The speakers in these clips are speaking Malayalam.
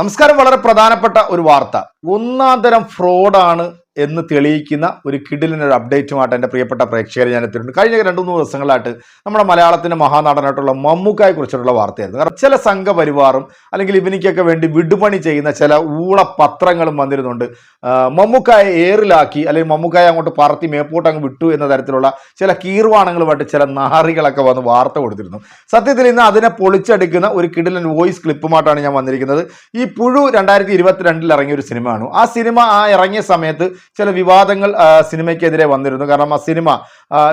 നമസ്കാരം. വളരെ പ്രധാനപ്പെട്ട ഒരു വാർത്ത. ഒന്നാം തരം ഫ്രോഡാണ് എന്ന് തെളിയിക്കുന്ന ഒരു കിടിലിനൊരു അപ്ഡേറ്റുമായിട്ട് എന്റെ പ്രിയപ്പെട്ട പ്രേക്ഷകരെ ഞാൻ എത്തിയിട്ടുണ്ട്. കഴിഞ്ഞ രണ്ടു മൂന്ന് ദിവസങ്ങളായിട്ട് നമ്മുടെ മലയാളത്തിന്റെ മഹാനടനായിട്ടുള്ള മമ്മൂക്കായെ കുറിച്ചിട്ടുള്ള വാർത്തയായിരുന്നു. കാരണം ചില സംഘപരിവാറും അല്ലെങ്കിൽ ഇവനിക്കൊക്കെ വേണ്ടി വിടുപണി ചെയ്യുന്ന ചില ഊള പത്രങ്ങളും വന്നിരുന്നുണ്ട് മമ്മൂക്കായെ ഏറിലാക്കി അല്ലെങ്കിൽ മമ്മൂക്കായെ അങ്ങോട്ട് പറത്തി മേപ്പോട്ട് അങ്ങ് വിട്ടു എന്ന തരത്തിലുള്ള ചില കീർവാണങ്ങളുമായിട്ട് ചില നാറികളൊക്കെ വന്ന് വാർത്ത കൊടുത്തിരുന്നു. സത്യത്തിൽ ഇന്ന് അതിനെ പൊളിച്ചെടുക്കുന്ന ഒരു കിടിലൻ വോയിസ് ക്ലിപ്പുമായിട്ടാണ് ഞാൻ വന്നിരിക്കുന്നത്. ഈ പുഴു രണ്ടായിരത്തി ഇരുപത്തിരണ്ടിൽ ഇറങ്ങിയ ഒരു സിനിമയാണ്. ആ സിനിമ ആ ഇറങ്ങിയ സമയത്ത് ചില വിവാദങ്ങൾ സിനിമയ്ക്കെതിരെ വന്നിരുന്നു. കാരണം ആ സിനിമ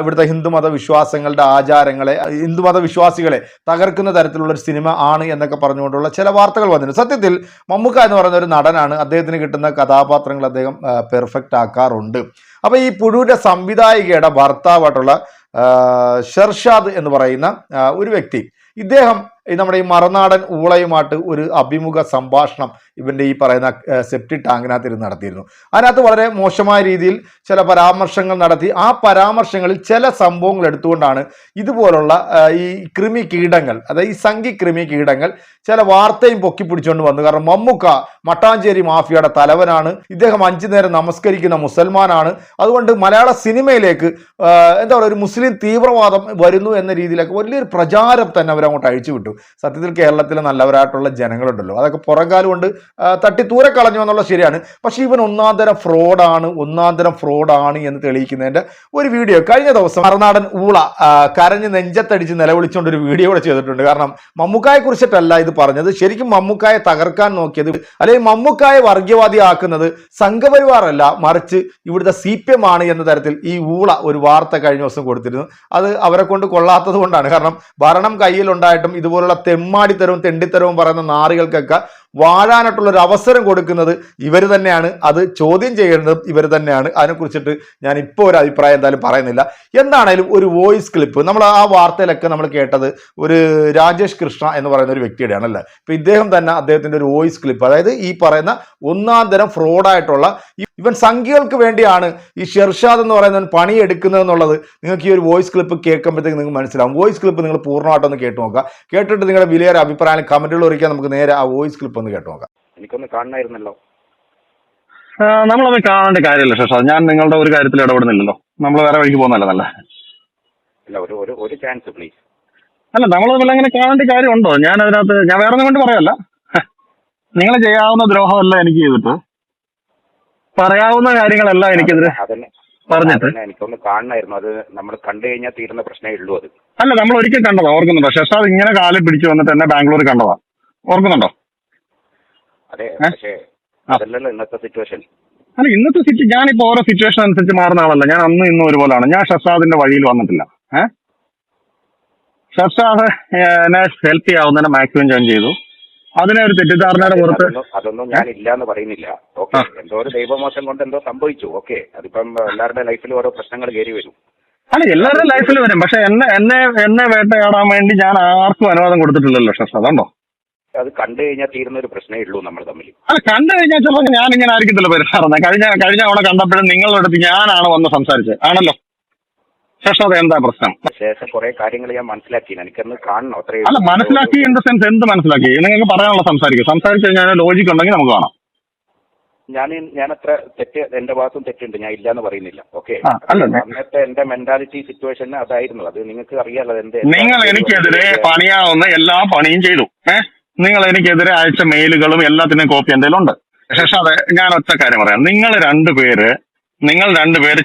ഇവിടുത്തെ ഹിന്ദുമത വിശ്വാസങ്ങളുടെ ആചാരങ്ങളെ ഹിന്ദുമത വിശ്വാസികളെ തകർക്കുന്ന തരത്തിലുള്ള ഒരു സിനിമ ആണ് എന്നൊക്കെ പറഞ്ഞുകൊണ്ടുള്ള ചില വാർത്തകൾ വന്നിരുന്നു. സത്യത്തിൽ മമ്മൂക്ക എന്ന് പറയുന്ന ഒരു നടനാണ് അദ്ദേഹത്തിന് കിട്ടുന്ന കഥാപാത്രങ്ങൾ അദ്ദേഹം പെർഫെക്റ്റ് ആക്കാറുണ്ട്. അപ്പോൾ ഈ പുഴുവിന്റെ സംവിധായികയുടെ ഭർത്താവായിട്ടുള്ള ഷെർഷാദ് എന്ന് പറയുന്ന ഒരു വ്യക്തി ഇദ്ദേഹം നമ്മുടെ ഈ മറനാടൻ ഊളയുമായിട്ട് ഒരു അഭിമുഖ സംഭാഷണം ഇവന്റെ ഈ പറയുന്ന സെപ്റ്റി ടാങ്കിനകത്ത് ഇരുന്ന് നടത്തിയിരുന്നു. അതിനകത്ത് വളരെ മോശമായ രീതിയിൽ ചില പരാമർശങ്ങൾ നടത്തി. ആ പരാമർശങ്ങളിൽ ചില സംഭവങ്ങൾ എടുത്തുകൊണ്ടാണ് ഇതുപോലുള്ള ഈ കൃമി കീടങ്ങൾ അതായത് ഈ സംഘി കൃമി കീടങ്ങൾ ചില വാർത്തയും പൊക്കി പിടിച്ചുകൊണ്ട് വന്നു. കാരണം മമ്മുക്ക മട്ടാഞ്ചേരി മാഫിയയുടെ തലവനാണ്. ഇദ്ദേഹം അഞ്ചു നേരം നമസ്കരിക്കുന്ന മുസൽമാനാണ്. അതുകൊണ്ട് മലയാള സിനിമയിലേക്ക് എന്താ പറയുക ഒരു മുസ്ലിം തീവ്രവാദം വരുന്നു എന്ന രീതിയിലൊക്കെ വലിയൊരു പ്രചാരം തന്നെ അവരങ്ങോട്ട് അഴിച്ചു വിട്ടു. സത്യത്തിൽ കേരളത്തിലെ നല്ലവരായിട്ടുള്ള ജനങ്ങളുണ്ടല്ലോ. അതൊക്കെ പുറംകാലം കൊണ്ട് ആ, തട്ടി ദൂരെ കളഞ്ഞു എന്നുള്ളത് ശരിയാണ്. പക്ഷേ ഇവൻ ഒന്നാം തരം ഫ്രോഡാണ് ഒന്നാം തരം ഫ്രോഡാണ് എന്ന് തെളിയിക്കുന്നതിന്റെ ഒരു വീഡിയോ. കഴിഞ്ഞ ദിവസം മറുനാടൻ ഊള കരഞ്ഞ് നെഞ്ചത്തടിച്ച് നിലവിളിച്ചുകൊണ്ട് ഒരു വീഡിയോ കൂടെ ചെയ്തിട്ടുണ്ട്. കാരണം മമ്മൂക്കായെ കുറിച്ചിട്ടല്ല ഇത് പറഞ്ഞത്. ശരിക്കും മമ്മൂക്കായെ തകർക്കാൻ നോക്കിയത് അല്ലെങ്കിൽ മമ്മൂക്കായെ വർഗീയവാദിയാക്കുന്നത് സംഘപരിവാറല്ല മറിച്ച് ഇവിടുത്തെ സി പി എം ആണ് എന്ന തരത്തിൽ ഈ ഊള ഒരു വാർത്ത കഴിഞ്ഞ ദിവസം കൊടുത്തിരുന്നു. അത് അവരെ കൊണ്ട് കൊള്ളാത്തത് കൊണ്ടാണ്. കാരണം ഭരണം കയ്യിലുണ്ടായിട്ടും ഇതുപോലുള്ള തെമ്മാടിത്തരവും തെണ്ടിത്തരവും പറയുന്ന നാറികൾക്കൊക്കെ വാഴാനായിട്ടുള്ള ഒരു അവസരം കൊടുക്കുന്നത് ഇവർ തന്നെയാണ്. അത് ചോദ്യം ചെയ്യേണ്ടതും ഇവർ തന്നെയാണ്. അതിനെക്കുറിച്ചിട്ട് ഞാൻ ഇപ്പോൾ ഒരു അഭിപ്രായം എന്തായാലും പറയുന്നില്ല. എന്താണേലും ഒരു വോയിസ് ക്ലിപ്പ് നമ്മൾ ആ വാർത്തയിലൊക്കെ നമ്മൾ കേട്ടത് ഒരു രാജേഷ് കൃഷ്ണ എന്ന് പറയുന്ന ഒരു വ്യക്തിയുടെയാണ് അല്ലേ ഇപ്പം ഇദ്ദേഹം തന്നെ അദ്ദേഹത്തിന്റെ ഒരു വോയിസ് ക്ലിപ്പ് അതായത് ഈ പറയുന്ന ഒന്നാം തരം ഫ്രോഡായിട്ടുള്ള ഇവൻ സംഖ്യകൾക്ക് വേണ്ടിയാണ് ഈ ഷെർഷാദ് എന്ന് പറയുന്നവൻ പണിയെടുക്കുന്നത് എന്നുള്ളത് നിങ്ങൾക്ക് ഈ ഒരു വോയിസ് ക്ലിപ്പ് കേൾക്കുമ്പോഴത്തേക്ക് നിങ്ങൾക്ക് മനസ്സിലാവും. വോയിസ് ക്ലിപ്പ് നിങ്ങൾ പൂർണമായിട്ടൊന്ന് കേട്ട് നോക്കുക. കേട്ടിട്ട് നിങ്ങളുടെ വിലയേറെ അഭിപ്രായം കമന്റുകൾ ഒരിക്കൽ നമുക്ക് നേരെ ആ വോയിസ് ക്ലിപ്പ് ഒന്ന് കേട്ടു നോക്കാം. എനിക്കൊന്ന് കാണണമായിരുന്നല്ലോ നമ്മളൊന്നും കാണേണ്ട കാര്യമില്ല ശേഷം ഞാൻ നിങ്ങളുടെ ഒരു കാര്യത്തിൽ ഇടപെടുന്നില്ലല്ലോ. നമ്മൾ വേറെ വഴിക്ക് പോകുന്നല്ല നല്ല അല്ല ഒരു ഒരു ഒരു ചാൻസ് പ്ലീസ് അല്ല നമ്മൾ തമ്മിൽ അങ്ങനെ കാണേണ്ട കാര്യമുണ്ടോ? ഞാൻ അതിനകത്ത് ഞാൻ വേറെ ഒന്നും കൊണ്ട് പറയല്ല നിങ്ങൾ ചെയ്യാവുന്ന ദ്രോഹമല്ല എനിക്ക് ചെയ്തിട്ട്. പറയാവുന്ന കാര്യങ്ങളെല്ലാം എനിക്കെതിരെ പറഞ്ഞിട്ട്. എനിക്കൊന്ന് കാണണമായിരുന്നു അത് നമ്മൾ കണ്ടു കഴിഞ്ഞാൽ തീരുന്ന പ്രശ്നമേ ഉള്ളൂ അത്. അല്ല നമ്മൾ ഒരിക്കൽ കണ്ടതാ. ഓർക്കുന്നുണ്ടോ? ശേഷം അത് ഇങ്ങനെ കാലിൽ പിടിച്ചു വന്നിട്ട് എന്നെ ബാംഗ്ലൂർ കണ്ടതാ. ഓർക്കുന്നുണ്ടോ? അതെ പക്ഷേ. അതല്ലല്ലോ ഇന്നത്തെ സിറ്റുവേഷൻ അല്ല ഇന്നത്തെ സിറ്റി ഞാനിപ്പോ ഓരോ സിറ്റുവേഷൻ അനുസരിച്ച് മാറുന്ന ആളല്ല. ഞാൻ അന്ന് ഇന്നും ഒരുപോലാണ്. ഞാൻ ഷർഷാദിന്റെ വഴിയിൽ വന്നിട്ടില്ല. ഏഹ് ഷർഷാദ് എന്നെ ഹെൽപ്പ് ചെയ്യാവുന്നതിനെ മാക്സിമം ജോയിൻ ചെയ്തു. അതിനെ ഒരു തെറ്റിദ്ധാരണയുടെ പുറത്ത് അതൊന്നും ഞാൻ ഇല്ല എന്ന് പറയുന്നില്ല. ഓക്കെ. എന്തോ ഒരു ദൈവമോശം കൊണ്ട് എന്തോ സംഭവിച്ചു. ഓക്കെ. അതിപ്പം എല്ലാവരുടെ ലൈഫിൽ ഓരോ പ്രശ്നങ്ങൾ കയറി വരും. അല്ല എല്ലാവരുടെ ലൈഫിൽ വരും. പക്ഷെ എന്നെ എന്നെ എന്നെ വേട്ടയാടാൻ വേണ്ടി ഞാൻ ആർക്കും അനുവാദം കൊടുത്തിട്ടില്ലല്ലോ ഷർഷാദ് ഉണ്ടോ? അത് കണ്ടു കഴിഞ്ഞാൽ തീരുന്ന ഒരു പ്രശ്നമേ ഉള്ളൂ നമ്മൾ തമ്മിൽ. അല്ല കണ്ടു കഴിഞ്ഞാൽ ചിലപ്പോൾ ഞാൻ ഇങ്ങനെ ആയിരിക്കത്തില്ല പെരുമാറുന്നത് കഴിഞ്ഞ കഴിഞ്ഞ അവിടെ കണ്ടപ്പോഴും നിങ്ങളുടെ അടുത്ത് ഞാനാണ് വന്ന് സംസാരിച്ചത്. ആണല്ലോ? ഷർഷാദ് എന്താ പ്രശ്നം? ശേഷം കുറെ കാര്യങ്ങൾ ഞാൻ മനസ്സിലാക്കി. എനിക്കൊന്ന് കാണണം അത്രയും അല്ല മനസ്സിലാക്കി ഇൻ ദ സെൻസ് എന്ത് മനസ്സിലാക്കി? നിങ്ങൾക്ക് പറയാനുള്ള സംസാരിക്കും. സംസാരിച്ചു കഴിഞ്ഞാൽ ലോജിക് ഉണ്ടെങ്കിൽ നമുക്ക് കാണാം. ഞാൻ ഞാൻ അത്ര തെറ്റ് എന്റെ ഭാഗത്തും തെറ്റുണ്ട്. ഞാൻ ഇല്ലാന്ന് പറയുന്നില്ല. ഓക്കെ? അന്നത്തെ എന്റെ മെന്റാലിറ്റി സിറ്റുവേഷൻ അതായിരുന്നു അത് നിങ്ങൾക്ക് അറിയാലോ എന്റെ നിങ്ങൾ എനിക്കെതിരെ പണിയാവുന്ന എല്ലാ പണിയും ചെയ്തു. ഏഹ് നിങ്ങൾ എനിക്കെതിരെ അയച്ച മെയിലുകളും എല്ലാത്തിനും കോപ്പി എന്തെങ്കിലും ഉണ്ട്. ശേഷം അതെ ഞാൻ ഒറ്റ കാര്യം പറയാം. നിങ്ങൾ രണ്ടുപേര് നിങ്ങൾ രണ്ടുപേര്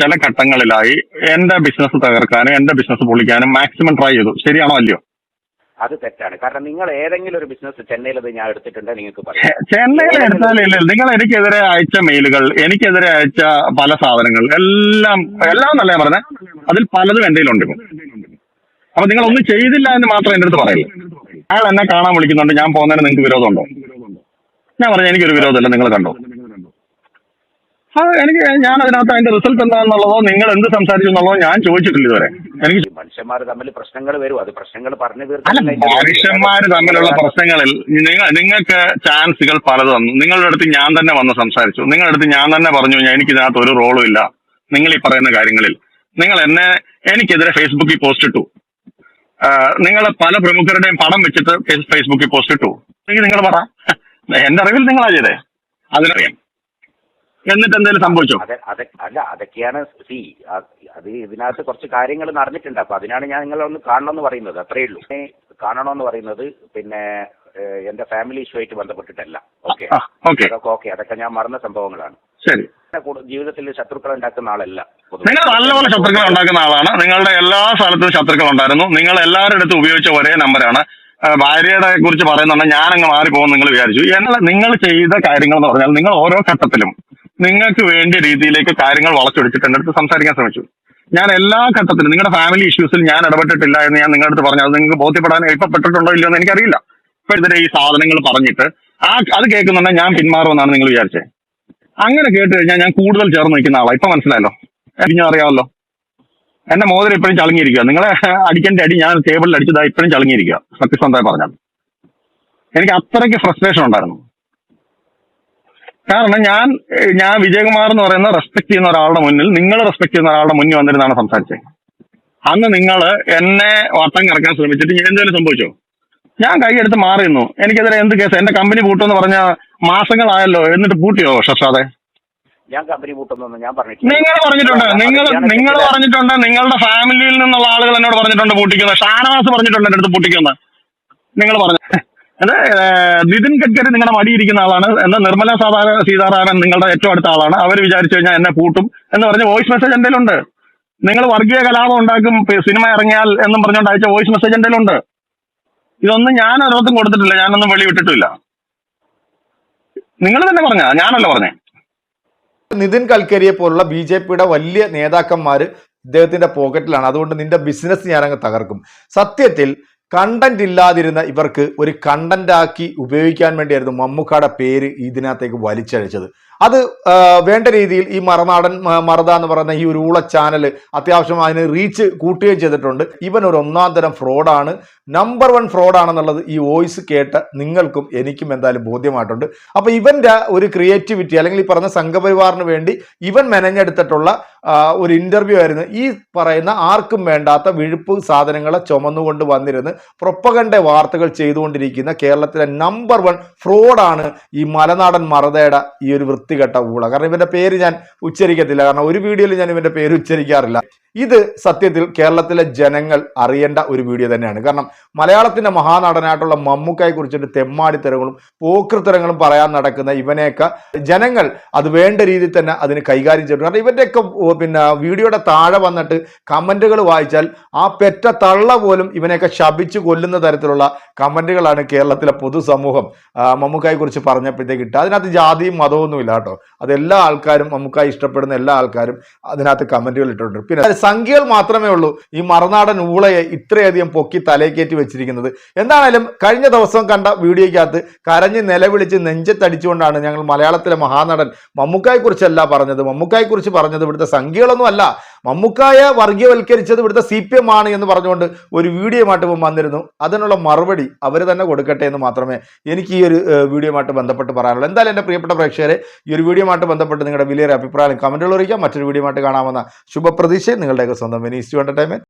ചില ഘട്ടങ്ങളിലായി എന്റെ ബിസിനസ് തകർക്കാനും എന്റെ ബിസിനസ് പൊളിക്കാനും മാക്സിമം ട്രൈ ചെയ്തു. ശരിയാണോ അല്ലയോ? അത് തെറ്റാണ്. കാരണം നിങ്ങൾ ഏതെങ്കിലും ഒരു ബിസിനസ് ചെന്നൈയിൽ അത് ഞാൻ എടുത്തിട്ടുണ്ട് നിങ്ങൾക്ക് പറയാം. ചെന്നൈയിൽ എടുത്താലില്ല നിങ്ങൾ എനിക്കെതിരെ അയച്ച മെയിലുകൾ എനിക്കെതിരെ അയച്ച പല സാധനങ്ങൾ എല്ലാം എല്ലാം എന്നല്ല ഞാൻ പറഞ്ഞത് അതിൽ പലതും എന്റെ കയ്യിലുണ്ട് അപ്പൊ നിങ്ങൾ ഒന്നും ചെയ്തില്ല എന്ന് മാത്രം എന്റെ അടുത്ത് പറയില്ല? അയാൾ എന്നെ കാണാൻ വിളിക്കുന്നുണ്ട്. ഞാൻ പോകുന്നതിന് നിങ്ങൾക്ക് വിരോധമുണ്ടോ? ഞാൻ പറഞ്ഞു എനിക്കൊരു വിരോധമില്ല. നിങ്ങൾ കണ്ടോ? അത് എനിക്ക് ഞാൻ അതിനകത്ത് അതിന്റെ റിസൾട്ട് എന്താണെന്നുള്ളതോ നിങ്ങൾ എന്ത് സംസാരിച്ചു എന്നുള്ളതോ ഞാൻ ചോദിച്ചിട്ടില്ല ഇതുവരെ. എനിക്ക് മനുഷ്യന്മാർ തമ്മിൽ പ്രശ്നങ്ങൾ വരും. അത് പ്രശ്നങ്ങൾ പറഞ്ഞു മനുഷ്യന്മാർ തമ്മിലുള്ള പ്രശ്നങ്ങളിൽ നിങ്ങൾ നിങ്ങൾക്ക് ചാൻസുകൾ പലത് തന്നു നിങ്ങളുടെ അടുത്ത് ഞാൻ തന്നെ വന്ന് സംസാരിച്ചു. നിങ്ങളുടെ അടുത്ത് ഞാൻ തന്നെ പറഞ്ഞു ഞാൻ എനിക്ക് ഇതിനകത്ത് ഒരു റോളും ഇല്ല. നിങ്ങൾ ഈ പറയുന്ന കാര്യങ്ങളിൽ. നിങ്ങൾ എന്നെ എനിക്കെതിരെ ഫേസ്ബുക്കിൽ പോസ്റ്റ് ഇട്ടു. നിങ്ങൾ പല പ്രമുഖരുടെയും പടം വെച്ചിട്ട് ഫേസ്- ഫേസ്ബുക്കിൽ പോസ്റ്റ് ഇട്ടു. നിങ്ങൾ പറ. എന്റെ അറിവിൽ നിങ്ങളാ ചെയ്തേ. അതിനറിയാം. എന്നിട്ട് എന്തെങ്കിലും സംഭവിച്ചോ? അല്ല അതൊക്കെയാണ് സി അത് ഇതിനകത്ത് കുറച്ച് കാര്യങ്ങൾ നടന്നിട്ടുണ്ട്. അപ്പൊ അതിനാണ് ഞാൻ നിങ്ങളെ ഒന്ന് കാണണമെന്ന് പറയുന്നത്. അത്രേ ഉള്ളൂ. കാണണമെന്ന് പറയുന്നത് പിന്നെ എന്റെ ഫാമിലി ഇഷ്യൂ ആയിട്ട് ബന്ധപ്പെട്ടിട്ടല്ല. ഓക്കെ. ഓക്കെ. അതൊക്കെ ഓക്കെ. അതൊക്കെ ഞാൻ മറന്ന സംഭവങ്ങളാണ്. ശരി. ജീവിതത്തിൽ ശത്രുക്കൾ ഉണ്ടാക്കുന്ന ആളല്ല. നിങ്ങൾ നല്ലപോലെ ശത്രുക്കൾ ഉണ്ടാക്കുന്ന ആളാണ്. നിങ്ങളുടെ എല്ലാ സ്ഥലത്തും ശത്രുക്കൾ ഉണ്ടായിരുന്നു. നിങ്ങൾ എല്ലാവരുടെ അടുത്തും ഉപയോഗിച്ച ഒരേ നമ്പറാണ് ഭാര്യയുടെ കുറിച്ച് പറയുന്നുണ്ടെങ്കിൽ ഞാൻ അങ്ങ് മാറിപ്പോകും നിങ്ങൾ വിചാരിച്ചു. എന്നാൽ നിങ്ങൾ ചെയ്ത കാര്യങ്ങൾ എന്ന് പറഞ്ഞാൽ നിങ്ങൾ ഓരോ ഘട്ടത്തിലും നിങ്ങൾക്ക് വേണ്ടിയ രീതിയിലേക്ക് കാര്യങ്ങൾ വളച്ചൊടിച്ചിട്ട് എന്റെ അടുത്ത് സംസാരിക്കാൻ ശ്രമിച്ചു. ഞാൻ എല്ലാ ഘട്ടത്തിലും നിങ്ങളുടെ ഫാമിലി ഇഷ്യൂസിൽ ഞാൻ ഇടപെട്ടിട്ടില്ല എന്ന് ഞാൻ നിങ്ങളുടെ അടുത്ത് പറഞ്ഞു. അത് നിങ്ങൾക്ക് ബോധ്യപ്പെടാൻ എളുപ്പപ്പെട്ടിട്ടുണ്ടോ ഇല്ലയോ എന്ന് എനിക്കറിയില്ല. ഇപ്പൊ ഇതിന്റെ ഈ സാധനങ്ങൾ പറഞ്ഞിട്ട് ആ അത് കേൾക്കുന്നുണ്ടെങ്കിൽ ഞാൻ പിന്മാറുമെന്നാണ് നിങ്ങൾ വിചാരിച്ചത്. അങ്ങനെ കേട്ട് കഴിഞ്ഞാൽ ഞാൻ കൂടുതൽ ചേർന്ന് നിൽക്കുന്ന ആളാണ് ഇപ്പൊ മനസ്സിലായല്ലോ? എനിക്ക് അറിയാമല്ലോ. എന്റെ മോതിരം ഇപ്പോഴും ചളങ്ങിയിരിക്കുക നിങ്ങളെ അടിക്കേണ്ട അടി ഞാൻ ടേബിളിൽ അടിച്ചതാ ഇപ്പോഴും ചളങ്ങിയിരിക്കുക സത്യസന്ധമായി പറഞ്ഞാൽ. എനിക്ക് അത്രയ്ക്ക് ഫ്രസ്ട്രേഷൻ ഉണ്ടായിരുന്നു. കാരണം ഞാൻ ഞാൻ വിജയകുമാർ എന്ന് പറയുന്ന റെസ്പെക്ട് ചെയ്യുന്ന ഒരാളുടെ മുന്നിൽ നിങ്ങൾ റെസ്പെക്ട് ചെയ്യുന്ന ഒരാളുടെ മുന്നിൽ വന്നിരുന്നാണ് സംസാരിച്ചത്. അന്ന് നിങ്ങൾ എന്നെ വട്ടം കറക്കാൻ ശ്രമിച്ചിട്ട് ഞാൻ എന്തെങ്കിലും സംഭവിച്ചോ? ഞാൻ കൈയെടുത്ത് മാറിയിരുന്നു. എനിക്കെതിരെ എന്ത് കേസ് എന്റെ കമ്പനി പൂട്ടുമെന്ന് പറഞ്ഞ മാസങ്ങളായല്ലോ. എന്നിട്ട് പൂട്ടിയോ ഷർഷാദെ? ഞാൻ കമ്പനി പൂട്ടുന്നു ഞാൻ പറഞ്ഞിട്ടില്ല. നിങ്ങൾ പറഞ്ഞിട്ടുണ്ട്. നിങ്ങൾ നിങ്ങൾ പറഞ്ഞിട്ടുണ്ട്. നിങ്ങളുടെ ഫാമിലിയിൽ നിന്നുള്ള ആളുകൾ എന്നോട് പറഞ്ഞിട്ടുണ്ട് പൂട്ടിക്കുന്നത് ഷാനവാസ് പറഞ്ഞിട്ടുണ്ട് എന്റെ അടുത്ത് പൂട്ടിക്കുന്ന. നിങ്ങൾ പറഞ്ഞു നിതിൻ ഗഡ്കരി നിങ്ങളുടെ മടിയിരിക്കുന്ന ആളാണ്. എന്നാൽ നിർമ്മല സാധാരണ സീതാരാമൻ നിങ്ങളുടെ ഏറ്റവും അടുത്ത ആളാണ്. അവർ വിചാരിച്ചു കഴിഞ്ഞാൽ എന്നെ പൂട്ടും എന്ന് പറഞ്ഞ് വോയിസ് മെസ്സേജ് എന്തെങ്കിലും ഉണ്ട്? നിങ്ങൾ വർഗീയ കലാപം ഉണ്ടാക്കും സിനിമ ഇറങ്ങിയാൽ എന്നും പറഞ്ഞുകൊണ്ട് അയച്ച വോയിസ് മെസ്സേജ് എന്തെങ്കിലും ഉണ്ട്? ഇതൊന്നും ഞാൻ ഒരിടത്തും കൊടുത്തിട്ടില്ല. ഞാനൊന്നും വെളിവിട്ടിട്ടില്ല. നിങ്ങൾ തന്നെ പറഞ്ഞ? ഞാനല്ല പറഞ്ഞേ. നിതിൻ കൽക്കരിയെ പോലുള്ള ബി ജെ പിയുടെ വലിയ നേതാക്കന്മാർ ഇദ്ദേഹത്തിന്റെ പോക്കറ്റിലാണ്. അതുകൊണ്ട് നിന്റെ ബിസിനസ് ഞാനങ്ങ് തകർക്കും. സത്യത്തിൽ കണ്ടന്റ് ഇല്ലാതിരുന്ന ഇവർക്ക് ഒരു കണ്ടന്റ് ആക്കി ഉപയോഗിക്കാൻ വേണ്ടിയായിരുന്നു മമ്മൂക്കാടെ പേര് ഇതിനകത്തേക്ക് വലിച്ചഴിച്ചത്. അത് വേണ്ട രീതിയിൽ ഈ മറനാടൻ മറുത എന്ന് പറയുന്ന ഈ ഒരു ഊള ചാനൽ അത്യാവശ്യം അതിന് റീച്ച് കൂട്ടുകയും ചെയ്തിട്ടുണ്ട്. ഇവൻ ഒരു ഒന്നാം തരം ഫ്രോഡാണ് നമ്പർ വൺ ഫ്രോഡാണെന്നുള്ളത് ഈ വോയിസ് കേട്ട നിങ്ങൾക്കും എനിക്കും എന്തായാലും ബോധ്യമായിട്ടുണ്ട്. അപ്പോൾ ഇവന്റെ ഒരു ക്രിയേറ്റിവിറ്റി അല്ലെങ്കിൽ ഈ പറഞ്ഞ സംഘപരിവാറിന് വേണ്ടി ഇവൻ മെനഞ്ഞെടുത്തിട്ടുള്ള ഒരു ഇന്റർവ്യൂ ആയിരുന്നു. ഈ പറയുന്ന ആർക്കും വേണ്ടാത്ത വിഴുപ്പ് സാധനങ്ങളെ ചുമന്നുകൊണ്ട് വന്നിരുന്ന് പ്രൊപ്പകണ്ട വാർത്തകൾ ചെയ്തുകൊണ്ടിരിക്കുന്ന കേരളത്തിലെ നമ്പർ വൺ ഫ്രോഡാണ് ഈ മലനാടൻ മറതയുടെ ഈ ഒരു വൃത്തികെട്ട ഊള. കാരണം ഇവന്റെ പേര് ഞാൻ ഉച്ചരിക്കത്തില്ല. കാരണം ഒരു വീഡിയോയിൽ ഞാൻ ഇവന്റെ പേര് ഉച്ചരിക്കാറില്ല. ഇത് സത്യത്തിൽ കേരളത്തിലെ ജനങ്ങൾ അറിയേണ്ട ഒരു വീഡിയോ തന്നെയാണ്. കാരണം മലയാളത്തിന്റെ മഹാനടനായിട്ടുള്ള മമ്മൂക്കായെ കുറിച്ചിട്ട് തെമ്മാടിത്തരങ്ങളും പോക്കൃത്തരങ്ങളും പറയാൻ നടക്കുന്ന ഇവനെയൊക്കെ ജനങ്ങൾ അത് വേണ്ട രീതിയിൽ തന്നെ അതിന് കൈകാര്യം ചെയ്തു കാരണം ഇവന്റെയൊക്കെ പിന്നെ വീഡിയോയുടെ താഴെ വന്നിട്ട് കമന്റുകൾ വായിച്ചാൽ ആ പെറ്റ തള്ള പോലും ഇവനെയൊക്കെ ശപിച്ച് കൊല്ലുന്ന തരത്തിലുള്ള കമന്റുകളാണ് കേരളത്തിലെ പൊതുസമൂഹം മമ്മൂക്കായെ കുറിച്ച് പറഞ്ഞപ്പോഴത്തേക്ക് ഇട്ട് അതിനകത്ത് ജാതിയും മതവും ഇല്ല കേട്ടോ. അത് എല്ലാ ആൾക്കാരും മമ്മൂക്കായി ഇഷ്ടപ്പെടുന്ന എല്ലാ ആൾക്കാരും അതിനകത്ത് കമന്റുകൾ ഇട്ടിട്ടുണ്ട്. പിന്നെ സംഖ്യകൾ മാത്രമേ ഉള്ളൂ. ഈ മറുനാടൻ ഊളയെ ഇത്രയധികം പൊക്കി തലയേക്കേറ്റി വെച്ചിരിക്കുന്നത്. എന്താണേലും കഴിഞ്ഞ ദിവസം കണ്ട വീഡിയോയ്ക്കകത്ത് കരഞ്ഞ് നിലവിളിച്ച് നെഞ്ചത്തടിച്ചുകൊണ്ടാണ് ഞങ്ങൾ മലയാളത്തിലെ മഹാനടൻ മമ്മൂക്കായെക്കുറിച്ചല്ല പറഞ്ഞത്. മമ്മൂക്കായെക്കുറിച്ച് പറഞ്ഞത് ഇവിടുത്തെ സംഖ്യകളൊന്നും അല്ല മമ്മൂക്കായെ വർഗീയവൽക്കരിച്ചത് ഇവിടുത്തെ സി പി എം ആണ് എന്ന് പറഞ്ഞുകൊണ്ട് ഒരു വീഡിയോമായിട്ട് വന്നിരുന്നു. അതിനുള്ള മറുപടി അവർ തന്നെ കൊടുക്കട്ടെ എന്ന് മാത്രമേ എനിക്ക് ഈ ഒരു വീഡിയോമായിട്ട് ബന്ധപ്പെട്ട് പറയാനുള്ളൂ. എന്തായാലും എന്റെ പ്രിയപ്പെട്ട പ്രേക്ഷകരെ ഈ ഒരു വീഡിയോമായിട്ട് ബന്ധപ്പെട്ട് നിങ്ങളുടെ വലിയൊരു അഭിപ്രായം കമന്റുകൾ അറിയിക്കാം. മറ്റൊരു വീഡിയോമായിട്ട് കാണാമെന്ന ശുഭപ്രതീക്ഷ നിങ്ങളുടെയൊക്കെ സ്വന്തം മിനിസ്റ്റു എന്റർടൈൻമെന്റ്